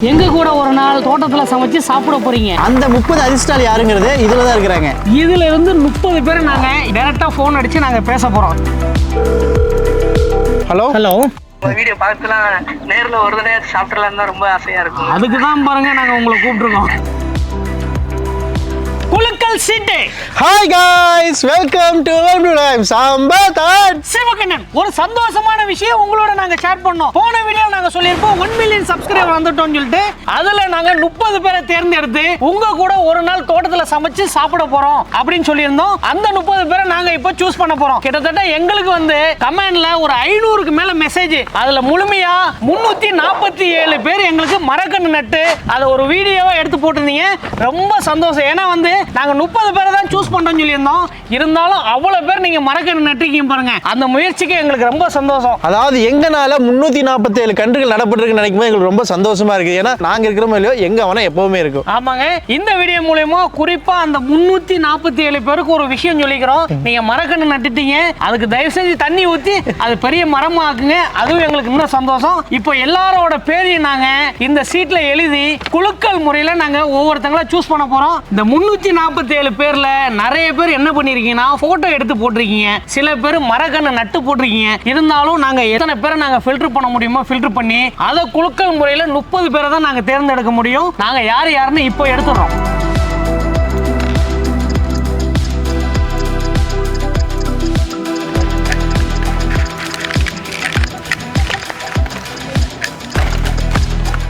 எங்க கூட ஒரு நாள் தோட்டத்துல சமைச்சு சாப்பிட போறீங்க? அந்த முப்பது அதிர்ஷ்டால் யாருங்கிறது இதுல தான் இருக்கிறாங்க. இதுல இருந்து முப்பது பேர் நாங்க டைரக்டா ஃபோன் அடிச்சு நாங்க பேச போறோம். ஹலோ ஹலோ வீடியோ பார்த்துலாம் நேர்ல ஒரு தடவை சாப்பிட்டுலாம் தான் ரொம்ப ஆசையா இருக்கும். அதுக்கு தான் பாருங்க நாங்க உங்களை கூப்பிட்டுருக்கோம். குலுக்கல் சீட்டு. Hi guys welcome to Sambar Sivakannan ஒரு சந்தோஷமான விஷயம் உங்களோட நாங்க ஷேர் பண்ணோம். போன வீடியோ நாங்க சொல்லியிருப்போம் ஒன் மில்லியன் சப்ஸ்கிரைபர் வந்துட்டோம்னு சொல்லிட்டு அதுல நாங்க முப்பது பேரை தேர்ந்தெடுத்து உங்க கூட ஒரு நாள் தோட்டத்துல சமைச்சு சாப்பிட போறோம் அப்படின்னு சொல்லியிருந்தோம். அந்த முப்பது பேரை நாங்க இப்போ சூஸ் பண்ண போறோம். கிட்டத்தட்ட எங்களுக்கு வந்து கமெண்ட்ல ஒரு ஐநூறுக்கு மேல மெசேஜ் அதுல முழுமையா முன்னூத்தி நாற்பத்தி ஏழு பேர் எங்களுக்கு மரக்கன்று நட்டு அதை ஒரு வீடியோவா எடுத்து போட்டிருந்தீங்க. ரொம்ப சந்தோஷம். ஏன்னா வந்து நாங்க முப்பது பேரை தான் சூஸ் பண்றோம்னு சொல்லியிருந்தோம். இருந்தாலும் அவ்வளவு பேர் நீங்க மரக்கன்று நட்டுருக்கீங்க பாருங்க. அந்த முயற்சிக்கு எங்களுக்கு ரொம்ப சந்தோஷம். அதாவது எங்கனால முன்னூத்தி நாற்பத்தி ஏழு கன்றுகள் நடப்பட்டிருக்குன்னு நினைக்கும் எங்களுக்கு ரொம்ப சந்தோஷமா இருக்கு ஏன்னா நாங்க இருக்கிறோமோ இல்லையோ எங்க அவனா எப்பவுமே இருக்கும். ஆமாங்க. இந்த வீடியோ மூலயமா குறிப்பா அந்த முன்னூத்தி நாற்பத்தி ஏழு பேருக்கு ஒரு விஷயம் சொல்லிக்கிறோம். நீங்க மரக்கன்று நட்டுட்டீங்க. அதுக்கு தயவு செஞ்சு தண்ணி ஊத்தி அது பெரிய மரமாக்குங்க அதுவும் எங்களுக்கு இன்னும் சந்தோஷம். இப்போ எல்லாரோட பேரையும் நாங்க இந்த சீட்ல எழுதி குலுக்கல் முறையில நாங்க ஒவ்வொருத்தங்களா சூஸ் பண்ண போறோம். இந்த முன்னூத்தி நாற்பத்தி ஏழு பேர்ல நிறைய பேர் என்ன பண்ணிருக்கீங்கன்னா போட்டோ எடுத்து போட்டிருக்கீங்க. சில பேர் மரக்கண்ணை நட்டு போட்டிருக்கீங்க. இருந்தாலும் நாங்க எத்தனை பேரை நாங்க ஃபில்டர் பண்ண முடியுமோ ஃபில்டர் பண்ணி அதை குழுக்கள் முறையில முப்பது பேரை தான் நாங்க தேர்ந்தெடுக்க முடியும். நாங்க யார் யாருன்னு இப்போ எடுத்துடுறோம்.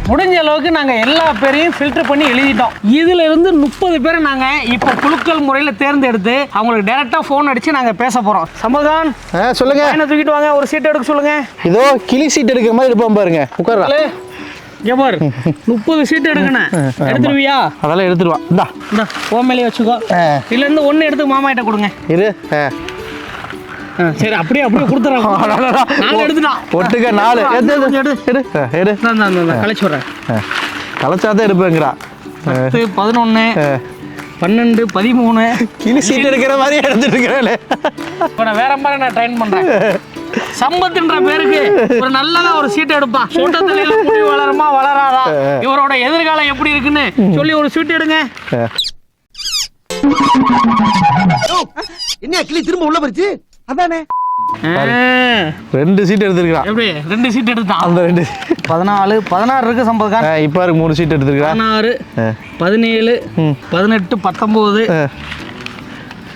முடிஞ்ச அளவுக்கு நாங்க எல்லா பேரையும் ஃபில்டர் பண்ணி எழுதிட்டோம். இதுல இருந்து முப்பது பேரை நாங்க இப்போ குலுக்கல் முறையில தேர்ந்தெடுத்து அவங்களுக்கு டைரக்டா ஃபோன் அடிச்சு நாங்க பேச போறோம். சம்பதான் ஆ, சொல்லுங்க. பையனை தூக்கிட்டு வாங்க ஒரு சீட் எடுக்க சொல்லுங்க. இதோ கிளி சீட் எடுக்கிற மாதிரி இருப்பான் பாருங்க. உட்கார்றா. இல்ல, இங்க பாரு. முப்பது சீட் எடுக்கணும். எடுத்துருவியா? அதெல்லாம் எடுத்துருவான் இந்தா. இந்த ஓ மேலே வச்சுக்கோ. ஆ. இதுல இருந்து ஒண்ணு எடுத்து மாமா கிட்ட கொடுங்க. இரு. சரி அப்படியே அப்படியே எடுத்துட்டான் ஒட்டுக்க நாலு. கழிச்சு விட்றேன். கலைச்சாதான் எடுப்பேங்கிறா. ஆ. பத்து பதினொன்று. பன்னெண்டு பதிமூணு. கிளி சீட் எடுக்கிற மாதிரி எடுத்துட்டு இருக்கிறாளே இப்போ நான் வேற மாதிரி நான் ட்ரைன் பண்றேன். சம்பத்துன்ற பேருக்கு ஒரு நல்லதா ஒரு சீட் எடுப்பான் சோட்டத்துல முடி வளருமா வளராதா? இவரோட எதிர்காலம் எப்படி இருக்குன்னு சொல்லி ஒரு சீட் எடுங்க. என்ன கிளி திரும்ப உள்ள போச்சு அதானே? ரெண்டு சீட் எடுத்துருக்கான் எப்படி? ரெண்டு சீட் எடுத்தான். அந்த ரெண்டு. பதினாலு பதினாறு இருக்கு சம்பதுக்கா ஆ, இப்ப இருக்கு மூணு சீட் எடுத்துருக்கான் பதினாறு. பதினேழு. பதினெட்டு பத்தொம்போது. ஆ.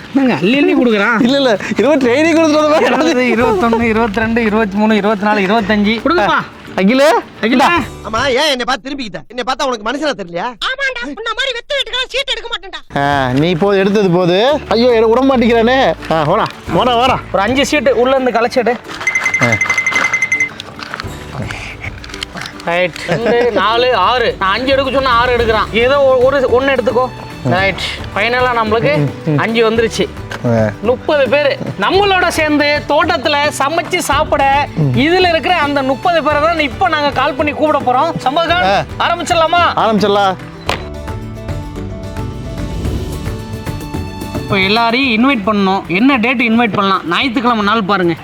என்னங்க அள்ளி அள்ளி கொடுக்குறான்? இல்ல இல்ல இருபது ட்ரைனிங் கொடுத்துருந்த மாதிரி இருபது இருபத்தொன்னு இருபத்தி ரெண்டு இருபத்தி மூணு இருபத்தி நாலு இருபத்தஞ்சு. கொடுங்கப்பா. அகில? அகிலா? ஆமா ஏன் என்னை பார்த்து திரும்பிக்கிட்ட? என்னை பார்த்தா உனக்கு மனுஷனா தெரியலையா? ஆமாண்டா உன்ன மாதிரி வெத்து வெட்டுக்கலாம் சீட் எடுக்க மாட்டேன்டா. நீ போது எடுத்தது போது. ஐயோ விட மாட்டேங்கிறானே ஆ போடா போடா வாடா. ஒரு அஞ்சு சீட்டு உள்ள இருந்து கலைச்சிடு. ரைட் ரெண்டு நாலு ஆறு. நான் அஞ்சு எடுக்க சொன்னா ஆறு எடுக்கிறான். ஏதோ ஒரு ஒன்று எடுத்துக்கோ. ரைட் ஃபைனலாக நம்மளுக்கு அஞ்சு வந்துருச்சு. முப்பது பேர். நம்மளோட சேர்ந்து தோட்டத்துல சமைச்சு சாப்பிட இதுல இருக்கிற அந்த முப்பது பேரை தான் இப்போ நாங்க கால் பண்ணி கூப்பிட போறோம். சம்பவம். ஆரம்பிச்சிடலாமா? ஆரம்பிச்சிடலாம். இப்போ எல்லாரையும் இன்வைட் பண்ணணும். என்ன டேட் இன்வைட் பண்ணலாம்? ஞாயிற்றுக்கிழமை நாள் பாருங்க.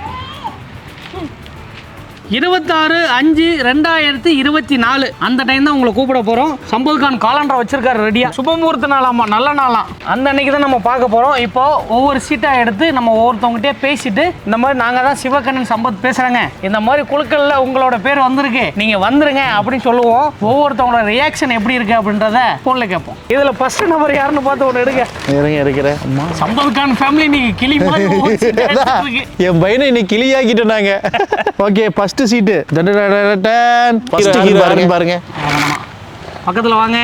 இருபத்தாறு அஞ்சு ரெண்டாயிரத்தி இருபத்தி நாலு அந்த டைம் தான் உங்களை கூப்பிட போறோம். சம்பத்கான் காலண்டர் வச்சிருக்காரு ரெடியா சுபமுகூர்த்த நாளாமா நல்ல நாளாம் அந்த அன்னைக்கு தான் நம்ம பார்க்க போறோம். இப்போ ஒவ்வொரு சீட்டா எடுத்து நம்ம ஒவ்வொருத்தவங்ககிட்டயே பேசிட்டு இந்த மாதிரி நாங்க தான் சிவகண்ணன் சம்பத் பேசுறேங்க. இந்த மாதிரி குழுக்கள்ல உங்களோட பேர் வந்திருக்கு. நீங்க வந்துருங்க அப்படின்னு சொல்லுவோம். ஒவ்வொருத்தவங்களோட ரியாக்ஷன் எப்படி இருக்கு அப்படின்றத போன்ல கேட்போம். இதுல ஃபர்ஸ்ட் நம்பர் யாருன்னு பார்த்து ஒன்று எடுங்க. இருங்க இருக்கிறேன் சம்பத் கான் ஃபேமிலி நீங்க கிளி. என் பையனை இன்னைக்கு கிளியாக்கிட்டோம் நாங்க ஓகே ஃபர்ஸ்ட் சீட்டு ஃபர்ஸ்ட் ஹீரோ யாருன்னு பாருங்க. பக்கத்துல வாங்க.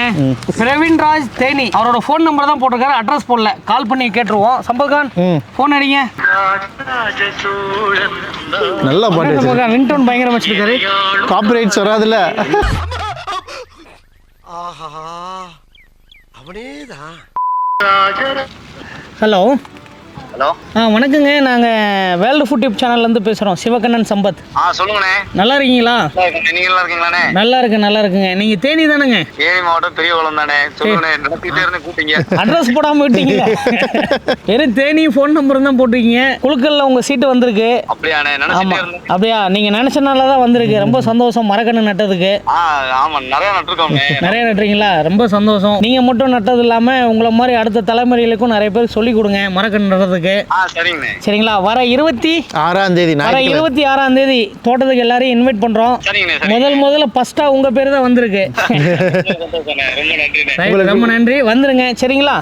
பிரவீன் ராஜ் தேனி. அவரோட ஃபோன் நம்பர் தான் போட்டிருக்காரு. அட்ரஸ் போடல. கால் பண்ணி கேட்டுருவோம். சம்பத்கான் ம். ஃபோன் அடிங்க. நல்லா பாட்டு சம்பத்கான் ரிங்டோன் பயங்கரம் வச்சிருக்காரு. காப்பிரைட்ஸ் வராதுல்ல ஆஹா. அவனே தான் ஹலோ ஹலோ. ஆ வணக்கங்க. நாங்கள் வேர்ல்டு ஃபுட் டிப் சேனல்லேருந்து பேசுகிறோம் சிவகண்ணன் சம்பத். ஆ சொல்லுங்கண்ணே. நல்லா இருக்கீங்களா. நீங்க நல்லா இருக்கீங்களாண்ணே? நல்லா இருக்கு நல்லா இருக்குங்க. நீங்கள் தேனி தானேங்க? ஏரி மாவட்டம் பெரிய குளம் தானே சொல்லுங்கண்ணே கூப்பிட்டீங்க. அட்ரஸ் போடாமல் விட்டீங்க வெறும் தேனி ஃபோன் நம்பர் தான் போட்டிருக்கீங்க. குழுக்கல்ல உங்கள் சீட்டு வந்திருக்கு. அப்படியாண்ணே ஆமாம் அப்படியா? நீங்கள் நினச்சனால தான் வந்திருக்கு. ரொம்ப சந்தோஷம் மரக்கன்று நட்டதுக்கு. ஆ ஆமா. நிறைய நட்டுருக்கோம்ண்ணே. நிறைய நட்டுறீங்களா? ரொம்ப சந்தோஷம். நீங்கள் மட்டும் நட்டது இல்லாமல் உங்களை மாதிரி அடுத்த தலைமுறைகளுக்கும் நிறைய பேர் சொல்லிக் கொடுங்க. மரக்கன்று நடுறதுக்கு. ஆ சரிங்கண்ணே. சரிங்களா? வர இருபத்தி ஆறாம் தேதி வர இருபத்தி ஆறாம் தேதி தோட்டத்துக்கு எல்லாரையும் இன்வைட் பண்றோம். முதல் முதல்ல ஃபர்ஸ்டா உங்க பேர் தான் வந்திருக்கு. ரொம்ப நன்றி. வந்துருங்க. சரிங்களா?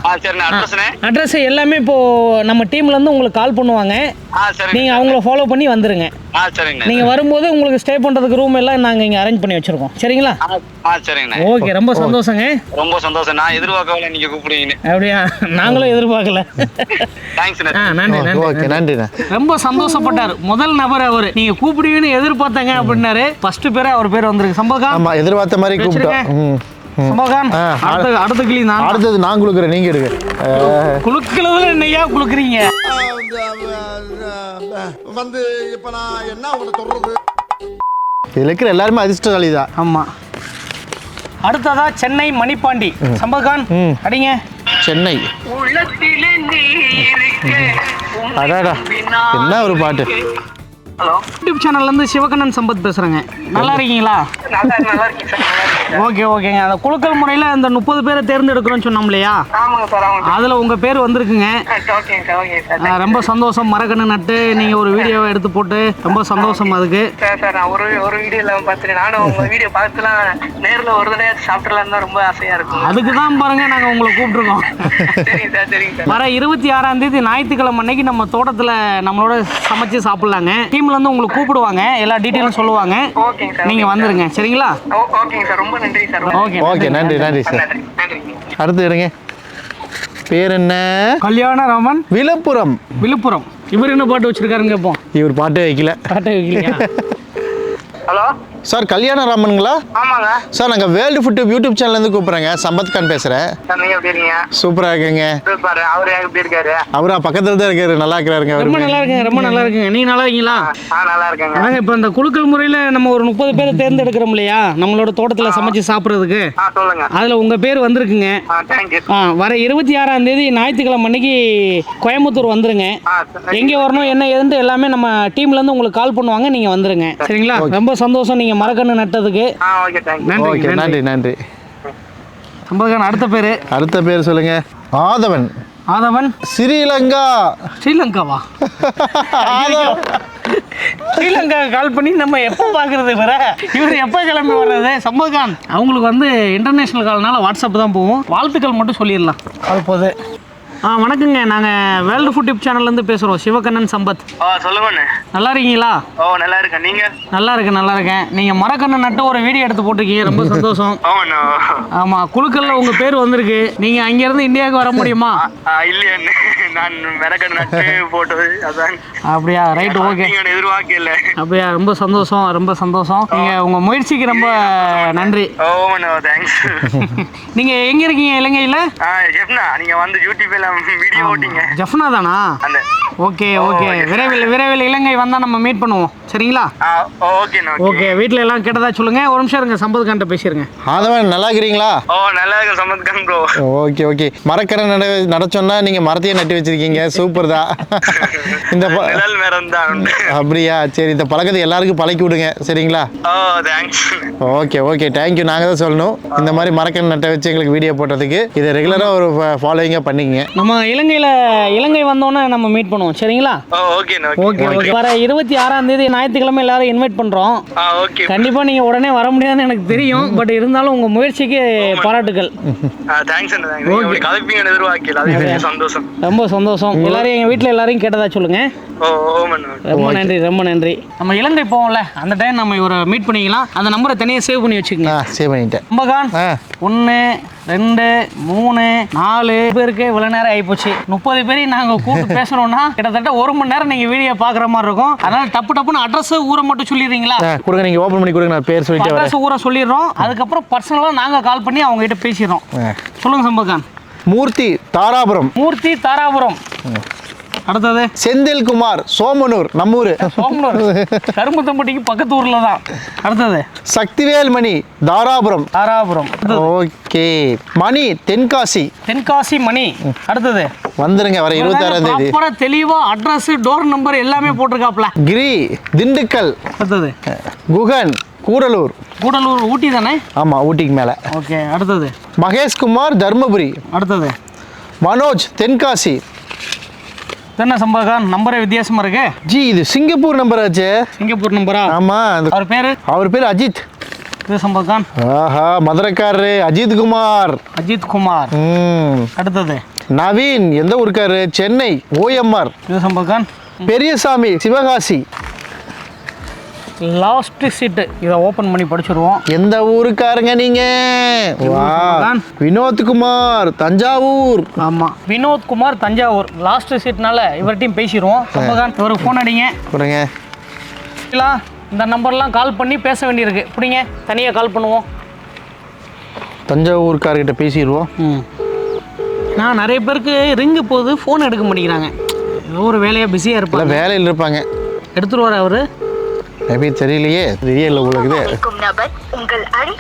அட்ரஸ் எல்லாமே இப்போ நம்ம டீம்ல இருந்து உங்களுக்கு கால் பண்ணுவாங்க. நீங்க அவங்கள ஃபாலோ பண்ணி வந்துருங்க. ஆ சரிங்கண்ணே. நீங்க வரும்போது உங்களுக்கு ஸ்டே பண்றதுக்கு ரூம் எல்லாம் நாங்க இங்க அரேஞ்ச் பண்ணி வச்சிருக்கோம். சரிங்களா? ஆ, சரிங்கண்ணே. ஓகே ரொம்ப சந்தோஷங்க. ரொம்ப சந்தோஷம். நான் எதிர்பார்க்கவில்லை நீங்க கூப்பிடுவீங்கன்னு அப்படியா? நாங்களும் எதிர்பார்க்கல. தேங்க்ஸ்ண்ணே ஆ நன்றி நன்றி ஓகே நன்றிண்ணே. ரொம்ப சந்தோஷப்பட்டார். முதல் நபர் அவரு. நீங்க கூப்பிடுவீங்கன்னு எதிர்பார்த்தாங்க அப்படின்னாரு. ஃபர்ஸ்ட் பேரே அவர் பேர் வந்திருக்கு. சம்பவம் ஆமா எதிர்பார்த்த மாதிரி கூப்பிட்டோம். அடுத்த அடுத்த கிளி நான். அடுத்தது நான் கொடுக்குறேன் நீங்க எடுங்க. குளுக்கிறதுல என்னையா குளுக்குறீங்க? வந்து இப்ப நான் என்ன உங்களை சொல்றது? இதுல இருக்கிற எல்லாருமே அதிர்ஷ்டசாலி தான் ஆமா. அடுத்ததா சென்னை மணிப்பாண்டி. சம்பகான். அடிங்க. சென்னை. அடாடா. என்ன ஒரு பாட்டு? ஹலோ யூடியூப் சேனல்ல இருந்து சிவகண்ணன் சம்பத் பேசுறேங்க. நல்லா இருக்கீங்களா? ஓகே ஓகேங்க. அந்த குலுக்கல் முறையில் அந்த முப்பது பேரை தேர்ந்தெடுக்கிறோம்னு சொன்னோம் இல்லையா அதில் உங்கள் பேர் வந்திருக்குங்க. ரொம்ப சந்தோஷம். மரக்கன்று நட்டு நீங்கள் ஒரு வீடியோவை எடுத்து போட்டு ரொம்ப சந்தோஷம் அதுக்கு. ஒரு ஒரு வீடியோல பார்த்துட்டு நானும் உங்க வீடியோ பார்த்துலாம் நேர்ல ஒரு தடவை சாப்பிட்டுலாம் தான் ரொம்ப ஆசையா இருக்கும். அதுக்கு தான் பாருங்க நாங்கள் உங்களை கூப்பிட்ருக்கோம் சரிங்க சார் சரிங்க சார். வர இருபத்தி ஆறாம் தேதி ஞாயிற்றுக்கிழமை அன்னைக்கு நம்ம தோட்டத்தில் நம்மளோட சமைச்சு சாப்பிட்லாங்க. டீம்ல இருந்து உங்களுக்கு கூப்பிடுவாங்க. எல்லா டீட்டெயிலும் சொல்லுவாங்க. நீங்கள் வந்துருங்க. சரிங்களா? ஓகேங்க சார். ரொம்ப நன்றி சார். ஓகே ஓகே நன்றி நன்றி சார். அடுத்து எடுங்க பேர் என்ன? கல்யாணராமன். விழுப்புரம். விழுப்புரம். இவர் என்ன பாட்டு வச்சிருக்காருங்க இப்போ? இவர் பாட்டே வைக்கல. பாட்டு வைக்கலையா? ஹலோ? சார் கல்யாணராமனுங்களா? ஆமாங்க. சார் நாங்கள் வேர்ல்டு ஃபுட் யூடியூப் சேனல்லேருந்து கூப்பிட்றேங்க. சம்பத் கான் பேசுகிறேன் சார் நீங்க எப்படி இருக்கீங்க? சூப்பராக இருக்குங்க. பாரு அவரு எப்படி இருக்காரு? அவரா பக்கத்தில் தான் இருக்காரு. நல்லா இருக்கிறாருங்க ரொம்ப நல்லா இருக்குங்க ரொம்ப நல்லா இருக்குங்க. நீங்க நல்லா இருக்கீங்களா? ஆ நல்லா இருக்காங்க. அதாங்க இப்போ இந்த குலுக்கல் முறையில் நம்ம ஒரு முப்பது பேரை தேர்ந்தெடுக்கிறோம் இல்லையா? நம்மளோட தோட்டத்தில் சமைச்சு சாப்பிட்றதுக்கு. சொல்லுங்க. அதில் உங்கள் பேர் வந்திருக்குங்க. வர இருபத்தி ஆறாம் தேதி ஞாயிற்றுக்கிழமை அன்னைக்கு கோயம்புத்தூர் வந்துருங்க. எங்கே வரணும் என்ன ஏதுன்ட்டு எல்லாமே நம்ம டீம்லேருந்து உங்களுக்கு கால் பண்ணுவாங்க நீங்கள் வந்துருங்க. சரிங்களா? ரொம்ப சந்தோஷம். நீங்கள் மரக்கன்று நட்டதுக்கு. ஆ ஓகே தேங்க்யூ நன்றி ஓகே நன்றி. நன்றி சம்பவம் அடுத்த பேர்? அடுத்த பேர் சொல்லுங்க. ஆதவன். ஆதவன்? ஸ்ரீலங்கா. ஸ்ரீலங்காவா? ஆதவன் ஸ்ரீலங்கா கால் பண்ணி நம்ம எப்போ பார்க்கறது வர இவர் எப்போ கிளம்பி வர்றது? சம்பவகான் அவங்களுக்கு வந்து இன்டர்நேஷ்னல் கால்னால வாட்ஸ்அப் தான் போவோம் வாழ்த்துக்கள் மட்டும் சொல்லிடலாம். அது போது. ஆ வணக்கங்க. நாங்கள் வேர்ல்டு ஃபுட் டிப் சேனல்லேருந்து பேசுகிறோம் சிவகண்ணன் சம்பத். ஓ சொல்லுங்கண்ணே நல்லா இருக்கீங்களா ஓ நல்லா இருக்கேன் நீங்க? நல்லா இருக்கேன் நல்லா இருக்கேன் நீங்கள் மரக்கன்று நட்டு ஒரு வீடியோ எடுத்து போட்டிருக்கீங்க. ரொம்ப சந்தோஷம். ஆமாம் குழுக்கல்ல உங்கள் பேர் வந்திருக்கு. நீங்கள் அங்கேருந்து இந்தியாவுக்கு வர முடியுமா? இல்லையாண்ணே நான் மெனக்கடை நட்டு போட்டது அதான். அப்படியா ரைட் ஓகே. நீங்க எதிர்பார்க்கல. அப்படியா ரொம்ப சந்தோஷம் ரொம்ப சந்தோஷம். நீங்கள் உங்கள் முயற்சிக்கு ரொம்ப நன்றி. ஓமண்ணா தேங்க்ஸ் நீங்கள் எங்கே இருக்கீங்க இலங்கையில்? ஆ ஜெஃப்னா நீங்க வந்து யூடியூப்ல வீடியோ ஓட்டிங்க. ஜஃப்னா தானா? அந்த ஓகே ஓகே. விரைவில் விரைவில் இலங்கை வந்தால் நம்ம மீட் பண்ணுவோம். சரிங்களா? ஓகே வீட்டில் எல்லாம் கேட்டதா சொல்லுங்கள் ஒரு நிமிஷம் இருங்க சம்பத் கான்ட்ட பேசிடுங்க ஆதவன் நல்லா இருக்கிறீங்களா? ஓ நல்லா இருக்கு சமத்கான் ப்ரோ ஓகே ஓகே. மரக்கரை நட நடச்சோன்னா நீங்கள் மரத்தையே நட்டு வச்சிருக்கீங்க. சூப்பர் தான். இந்த அப்படியா? சரி இந்த பழக்கத்தை எல்லாருக்கும் பழக்கி விடுங்க. சரிங்களா? Okay okay. தேங்க்யூ நாங்கள் தான் சொல்லணும். இந்த மாதிரி மரக்கரை நட்டை வச்சு எங்களுக்கு வீடியோ போட்டதுக்கு. இதை ரெகுலராக ஒரு ஃபாலோவிங்காக பண்ணிக்கங்க. நம்ம இலங்கையில் இலங்கை வந்தோன்னே நம்ம மீட் பண்ணுவோம் சரிங்களா? Okay okay. வர இருபத்தி ஆறாம் தேதி ஞாயிற்றுக்கிழமை எல்லாரும் இன்வைட் பண்ணுறோம் ஆ ஓகே கண்டிப்பாக நீங்கள் உடனே வர முடியாதுன்னு எனக்கு தெரியும் பட் இருந்தாலும் உங்கள் முயற்சிக்கு பாராட்டுகள் தேங்க்ஸ் நீங்க சந்தோஷம். ரொம்ப சந்தோஷம். எல்லாரையும் எங்கள் வீட்டில் எல்லாரையும் கேட்டதா ஓமண்ணா ரொம்ப நன்றி ரொம்ப நன்றி. நம்ம இலங்கை போவோம்ல அந்த டைம் நம்ம இவரை மீட் பண்ணிக்கலாம். அந்த நம்பரை தனியாக சேவ் பண்ணி வச்சுக்கோங்க. சேவ் பண்ணிட்டேன். கும்பகான் ஆ. ஒன்று ரெண்டு மூணு நாலு. பேருக்கு இவ்வளோ நேரம் ஆகிப்போச்சு முப்பது பேரையும் நாங்கள் கூப்பிட்டு பேசணும்னா கிட்டத்தட்ட ஒரு மணி நேரம் நீங்கள் வீடியோ பார்க்குற மாதிரி இருக்கும். அதனால டப்பு டப்புன்னு அட்ரஸ் ஊரை மட்டும் சொல்லிடுறீங்களா? கொடுங்க நீங்கள் ஓப்பன் பண்ணி கொடுங்க நான் பேர் சொல்லிட்டே அட்ரஸ் ஊரை சொல்லிடுறோம். அதுக்கப்புறம் பர்சனலாக நாங்கள் கால் பண்ணி அவங்க கிட்ட பேசிடுறோம். ஆ. சொல்லுங்க சம்பகான் மூர்த்தி தாராபுரம். மூர்த்தி தாராபுரம். அடுத்தது? செந்தில்குமார் சோமனூர் நம்மூர். சோமனூர். கரும்புத்தம்பட்டிக்கு பக்கத்து ஊர்ல தான். அடுத்தது? சக்திவேல் மணி தாராபுரம். தாராபுரம் ஓகே. மணி தென்காசி. தென்காசி மணி. அடுத்தது? வந்துருங்க வர இருபத்தாறாம் தேதி. ப்ராப்பரா தெளிவா அட்ரஸ் டோர் நம்பர் எல்லாமே போட்டிருக்காப்ல. கிரி திண்டுக்கல். அடுத்தது? குகன் கூடலூர். கூடலூர் ஊட்டி தானே? ஆமாம் ஊட்டிக்கு மேலே. ஓகே அடுத்தது? மகேஷ்குமார் தர்மபுரி. அடுத்தது? மனோஜ் தென்காசி. என்ன சம்பவம் நம்பரே வித்தியாசமா இருக்கு. ஜி இது சிங்கப்பூர் நம்பர் ஆச்சு. சிங்கப்பூர் நம்பரா அந்த அவர் பேரு? அவர் பேர் அஜித். இது சம்பவம் ஆஹா மதுரைக்காரரு அஜித் குமார். அஜித் குமார். அடுத்தது? நவீன் எந்த ஊருக்காரு? சென்னை ஓஎம்ஆர். இது சம்பவம் பெரியசாமி சிவகாசி. லாஸ்ட் சீட்டு இதை ஓப்பன் பண்ணி படிச்சிருவோம். எந்த ஊருக்காரங்க நீங்க. வினோத்குமார் தஞ்சாவூர். ஆமா. வினோத் குமார் தஞ்சாவூர். லாஸ்ட் சீட்னால இவர்கிட்டையும் பேசிடுவோம் சம்பகான் இவருக்கு ஃபோன் அடிங்க. கொடுங்க. இந்த நம்பர்லாம் கால் பண்ணி பேச வேண்டியிருக்கு. பிடிங்க தனியாக கால் பண்ணுவோம். தஞ்சாவூர்கார்கிட்ட பேசிடுவோம் நான் நிறைய பேருக்கு ரிங்கு போகுது ஃபோன் எடுக்க மாட்டேங்கிறாங்க. ஏதோ ஒரு வேலையாக பிஸியாக இருப்பாங்க. வேலையில் இருப்பாங்க. எடுத்துருவார் அவரு. மேபி தெரியலையே. தெரியல உங்களுக்கு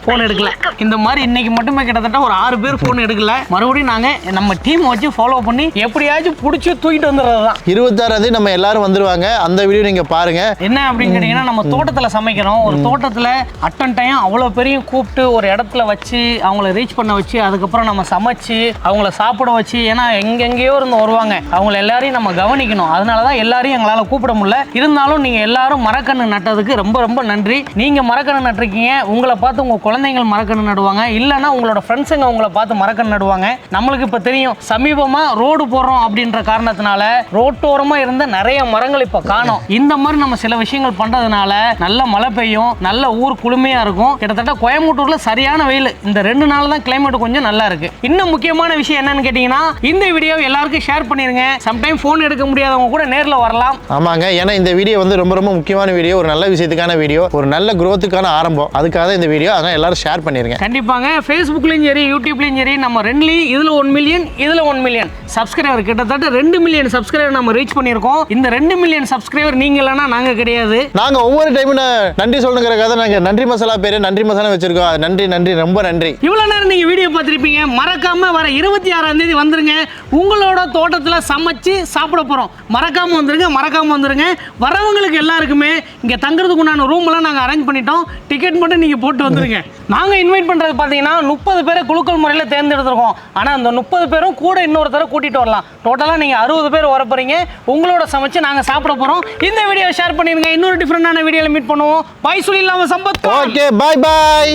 ஃபோன் எடுக்கல. இந்த மாதிரி இன்னைக்கு மட்டுமே கிட்டத்தட்ட ஒரு ஆறு பேர் ஃபோன் எடுக்கல. மறுபடியும் நாங்கள் நம்ம டீம் வச்சு ஃபாலோ பண்ணி எப்படியாச்சும் பிடிச்சி தூக்கிட்டு வந்துடுறது தான். இருபத்தாறாம் தேதி நம்ம எல்லாரும் வந்துருவாங்க. அந்த வீடியோ நீங்கள் பாருங்க. என்ன அப்படின்னு கேட்டிங்கன்னா நம்ம தோட்டத்தில் சமைக்கிறோம். ஒரு தோட்டத்தில் அட்டன் டைம் அவ்வளோ பெரிய கூப்பிட்டு ஒரு இடத்துல வச்சு அவங்கள ரீச் பண்ண வச்சு அதுக்கப்புறம் நம்ம சமைச்சு அவங்கள சாப்பிட வச்சு ஏன்னா எங்கெங்கேயோ இருந்து வருவாங்க. அவங்கள எல்லாரையும் நம்ம கவனிக்கணும். அதனால தான் எல்லாரையும் எங்களால் கூப்பிட முடியல. இருந்தாலும் நீங்கள் எல்லாரும் மரக்கன்று நட்டதுக்கு ரொம்ப ரொம்ப நன்றி. நீங்கள் மரக்கன்று நட்டுருக்கீங்க. உங்களை பார்த்து உங்கள் குழந்தைங்கள் மரக்கன்று நடுவாங்க. இல்லைன்னா உங்களோட ஃப்ரெண்ட்ஸுங்க உங்களை பார்த்து மரக்கன்று நடுவாங்க. நம்மளுக்கு இப்போ தெரியும் சமீபமாக ரோடு போடுறோம் அப்படின்ற காரணத்தினால ரோட்டோரமாக இருந்த நிறைய மரங்கள் இப்போ காணும். இந்த மாதிரி நம்ம சில விஷயங்கள் பண்ணுறதுனால நல்ல மழை பெய்யும் நல்ல ஊர் குளுமையாக இருக்கும். கிட்டத்தட்ட கோயம்புத்தூரில் சரியான வெயில். இந்த ரெண்டு நாள் தான் கிளைமேட் கொஞ்சம் நல்லா இருக்கு. இன்னும் முக்கியமான விஷயம் என்னன்னு கேட்டிங்கன்னா இந்த வீடியோ எல்லாருக்கும் ஷேர் பண்ணிருங்க. சம்டைம் ஃபோன் எடுக்க முடியாதவங்க கூட நேரில் வரலாம். ஆமாங்க. ஏன்னா இந்த வீடியோ வந்து ரொம்ப ரொம்ப முக்கியமான வீடியோ ஒரு நல்ல விஷயத்துக்கான வீடியோ ஒரு நல்ல growth-க்கான ஆரம்பம். அதுக்காக தான் இந்த வீடியோ. அதனால் எல்லாரும் ஷேர் பண்ணிருங்க. கண்டிப்பாங்க. ஃபேஸ்புக்லையும் சரி யூடியூப்லையும் சரி நம்ம ரெண்டுலையும் இதில் ஒன் மில்லியன் இதில் ஒன் மில்லியன் சப்ஸ்கிரைபர் கிட்டத்தட்ட ரெண்டு மில்லியன் சப்ஸ்கிரைபர் நம்ம ரீச் பண்ணியிருக்கோம். இந்த ரெண்டு மில்லியன் சப்ஸ்கிரைபர் நீங்க இல்லைன்னா நாங்கள் கிடையாது. நாங்க ஒவ்வொரு டைமும் நன்றி சொல்லணுங்கிறக்காக நாங்க நன்றி மசாலா பேரு நன்றி மசாலா வச்சிருக்கோம். நன்றி நன்றி ரொம்ப நன்றி. இவ்வளோ நேரம் நீங்கள் வீடியோ பார்த்துருப்பீங்க. மறக்காம வர இருபத்தி ஆறாம் தேதி வந்துருங்க. உங்களோட தோட்டத்தில் சமைச்சு சாப்பிட போகிறோம் மறக்காமல் வந்துருங்க மறக்காமல் வந்துருங்க. வரவங்களுக்கு எல்லாருக்குமே இங்கே தங்குறதுக்கு உண்டான ரூம்லாம் நாங்கள் அரேஞ்ச் பண்ணிட்டோம். டிக்கெட் மட்டும் நீங்கள் போட்டு வந்துருங்க. நாங்கள் இன்வைட் பண்ணுறது பார்த்தீங்கன்னா முப்பது பேரை குலுக்கல் முறையில் தேர்ந்தெடுத்துருக்கோம். ஆனால் அந்த முப்பது பேரும் கூட இன்னொருத்தரை கூட்டிகிட்டு வரலாம். டோட்டலாக நீங்கள் அறுபது பேர் வர போகிறீங்க உங்களோட சமைச்சு நாங்கள் சாப்பிட போகிறோம் இந்த வீடியோ ஷேர் பண்ணிடுங்க. இன்னொரு டிஃப்ரெண்டான வீடியோவில் மீட் பண்ணுவோம். பாய் சொல்லி இல்லாமல் சம்பத் ஓகே பாய் பாய்